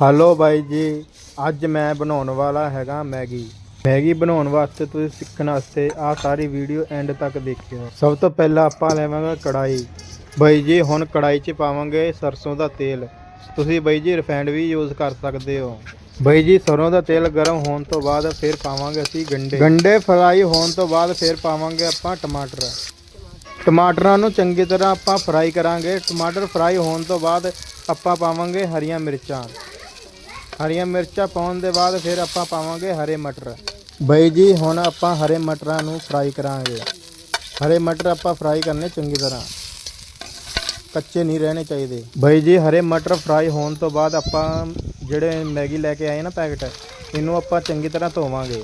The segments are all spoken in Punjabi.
ਹੈਲੋ ਬਾਈ ਜੀ, ਅੱਜ ਮੈਂ ਬਣਾਉਣ ਵਾਲਾ ਹੈਗਾ ਮੈਗੀ। ਮੈਗੀ ਬਣਾਉਣ ਵਾਸਤੇ ਤੁਸੀਂ ਸਿੱਖਣ ਵਾਸਤੇ ਆਹ ਸਾਰੀ ਵੀਡੀਓ ਐਂਡ ਤੱਕ ਦੇਖਿਓ। ਸਭ ਤੋਂ ਪਹਿਲਾਂ ਆਪਾਂ ਲੈਵਾਂਗੇ ਕੜਾਈ ਬਾਈ ਜੀ, ਹੁਣ ਕੜਾਈ 'ਚ ਪਾਵਾਂਗੇ ਸਰਸੋਂ ਦਾ ਤੇਲ। ਤੁਸੀਂ ਬਾਈ ਜੀ ਰਿਫਾਈਂਡ ਵੀ ਯੂਜ਼ ਕਰ ਸਕਦੇ ਹੋ। ਬਾਈ ਜੀ, ਸਰੋਂ ਦਾ ਤੇਲ ਗਰਮ ਹੋਣ ਤੋਂ ਬਾਅਦ ਫਿਰ ਪਾਵਾਂਗੇ ਅਸੀਂ ਗੰਡੇ। ਗੰਡੇ ਫਰਾਈ ਹੋਣ ਤੋਂ ਬਾਅਦ ਫਿਰ ਪਾਵਾਂਗੇ ਆਪਾਂ ਟਮਾਟਰ। ਟਮਾਟਰਾਂ ਨੂੰ ਚੰਗੀ ਤਰ੍ਹਾਂ ਆਪਾਂ ਫਰਾਈ ਕਰਾਂਗੇ। ਟਮਾਟਰ ਫਰਾਈ ਹੋਣ ਤੋਂ ਬਾਅਦ ਆਪਾਂ ਪਾਵਾਂਗੇ ਹਰੀਆਂ ਮਿਰਚਾਂ। ਹਰੀਆਂ ਮਿਰਚਾਂ ਪਾਉਣ ਦੇ ਬਾਅਦ ਫਿਰ ਆਪਾਂ ਪਾਵਾਂਗੇ ਹਰੇ ਮਟਰ। ਬਈ ਜੀ, ਹੁਣ ਆਪਾਂ ਹਰੇ ਮਟਰਾਂ ਨੂੰ ਫਰਾਈ ਕਰਾਂਗੇ। ਹਰੇ ਮਟਰ ਆਪਾਂ ਫਰਾਈ ਕਰਨੇ ਚੰਗੀ ਤਰ੍ਹਾਂ। ਕੱਚੇ ਨਹੀਂ ਰਹਿਣੇ ਚਾਹੀਦੇ। ਬਈ ਜੀ, ਹਰੇ ਮਟਰ ਫਰਾਈ ਹੋਣ ਤੋਂ ਬਾਅਦ ਆਪਾਂ ਜਿਹੜੇ ਮੈਗੀ ਲੈ ਕੇ ਆਏ ਨਾ ਪੈਕਟ, ਇਹਨੂੰ ਆਪਾਂ ਚੰਗੀ ਤਰ੍ਹਾਂ ਧੋਵਾਂਗੇ।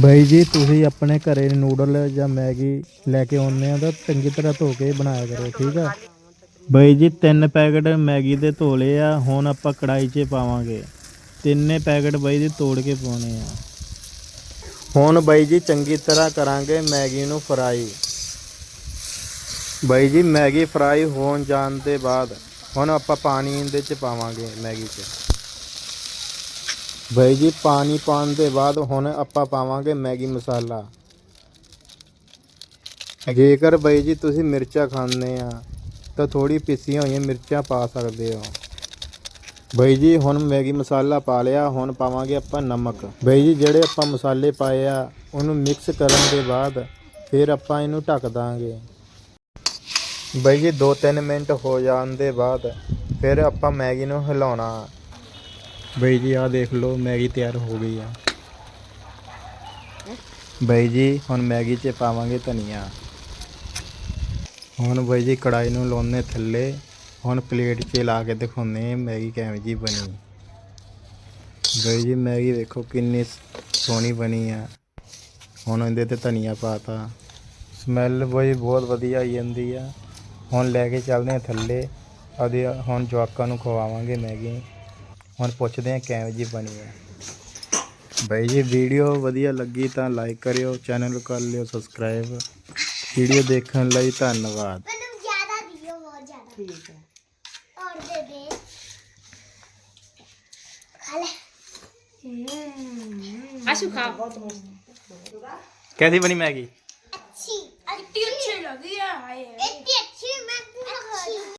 ਬਈ ਜੀ, ਤੁਸੀਂ ਆਪਣੇ ਘਰੇ ਨੂਡਲ ਜਾਂ ਮੈਗੀ ਲੈ ਕੇ ਆਉਂਦੇ ਆ ਤਾਂ ਚੰਗੀ ਤਰ੍ਹਾਂ ਧੋ ਕੇ ਬਣਾਇਆ ਕਰੋ, ਠੀਕ ਆ? ਬਈ ਜੀ, ਤਿੰਨ ਪੈਕਟ ਮੈਗੀ ਦੇ ਧੋ ਲਏ ਆ, ਹੁਣ ਆਪਾਂ ਕੜਾਈ 'ਚ ਪਾਵਾਂਗੇ। ਤਿੰਨੇ ਪੈਕਟ ਬਾਈ ਜੀ ਤੋੜ ਕੇ ਪਾਉਣੇ ਆ। ਹੁਣ ਬਾਈ ਜੀ ਚੰਗੀ ਤਰ੍ਹਾਂ ਕਰਾਂਗੇ ਮੈਗੀ ਨੂੰ ਫਰਾਈ। ਬਾਈ ਜੀ ਮੈਗੀ ਫਰਾਈ ਹੋਣ ਜਾਣ ਦੇ ਬਾਅਦ ਹੁਣ ਆਪਾਂ ਪਾਣੀ ਇਹਦੇ 'ਚ ਪਾਵਾਂਗੇ ਮੈਗੀ 'ਚ। ਬਾਈ ਜੀ ਪਾਣੀ ਪਾਉਣ ਦੇ ਬਾਅਦ ਹੁਣ ਆਪਾਂ ਪਾਵਾਂਗੇ ਮੈਗੀ ਮਸਾਲਾ। ਜੇਕਰ ਬਾਈ ਜੀ ਤੁਸੀਂ ਮਿਰਚਾਂ ਖਾਂਦੇ ਆ ਤਾਂ ਥੋੜੀ ਪਿਸੀਆਂ ਹੋਈਆਂ ਮਿਰਚਾਂ ਪਾ ਸਕਦੇ ਹੋ। ਬਈ ਜੀ, ਹੁਣ ਮੈਗੀ ਮਸਾਲਾ ਪਾ ਲਿਆ, ਹੁਣ ਪਾਵਾਂਗੇ ਆਪਾਂ ਨਮਕ। ਬਈ ਜੀ, ਜਿਹੜੇ ਆਪਾਂ ਮਸਾਲੇ ਪਾਏ ਆ, ਉਹਨੂੰ ਮਿਕਸ ਕਰਨ ਦੇ ਬਾਅਦ ਫਿਰ ਆਪਾਂ ਇਹਨੂੰ ਢੱਕ ਦਾਂਗੇ। ਬਈ ਜੀ 2-3 ਮਿੰਟ ਹੋ ਜਾਣ ਦੇ ਬਾਅਦ ਫਿਰ ਆਪਾਂ ਮੈਗੀ ਨੂੰ ਹਿਲਾਉਣਾ। ਬਈ ਜੀ, ਆਹ ਦੇਖ ਲਓ, ਮੈਗੀ ਤਿਆਰ ਹੋ ਗਈ ਆ। ਬਈ ਜੀ, ਹੁਣ ਮੈਗੀ 'ਚ ਪਾਵਾਂਗੇ ਧਨੀਆ। ਹੁਣ ਬਈ ਜੀ ਕੜਾਈ ਨੂੰ ਲਾਉਣੇ ਥੱਲੇ। ਹੁਣ ਪਲੇਟ 'ਚ ਲਾ ਕੇ ਦਿਖਾਉਂਦੇ ਮੈਗੀ ਕਿਵੇਂ ਜੀ ਬਣੀ। ਬਈ ਜੀ ਮੈਗੀ ਵੇਖੋ ਕਿੰਨੀ ਸੋਹਣੀ ਬਣੀ ਆ। ਹੁਣ ਇਹਦੇ ਤੇ ਧਨੀਆ ਪਾਤਾ। ਸਮੈਲ ਬਈ ਬਹੁਤ ਵਧੀਆ ਆਈ ਜਾਂਦੀ ਆ। ਹੁਣ ਲੈ ਕੇ ਚੱਲਦੇ ਆ ਥੱਲੇ। ਆਦੇ ਹੁਣ ਜਵਾਕਾਂ ਨੂੰ ਖਵਾਵਾਂਗੇ ਮੈਗੀ। ਹੁਣ ਪੁੱਛਦੇ ਆ ਕਿਵੇਂ ਜੀ ਬਣੀ ਆ। ਬਈ ਜੀ ਵੀਡੀਓ ਵਧੀਆ ਲੱਗੀ ਤਾਂ ਲਾਈਕ ਕਰਿਓ, ਚੈਨਲ ਕਰ ਲਿਓ, ਸਬਸਕ੍ਰਾਈਬ। ਵੀਡੀਓ ਦੇਖਣ ਲਈ ਧੰਨਵਾਦ। ਠੀਕ ਹੈ ਔਰ ਦੇ ਦੇ ਖਾ ਲੈ ਆਸ਼ੂ ਖਾ कैसी बनी मैगी अच्छी कितनी अच्छी लगी है हाय इतनी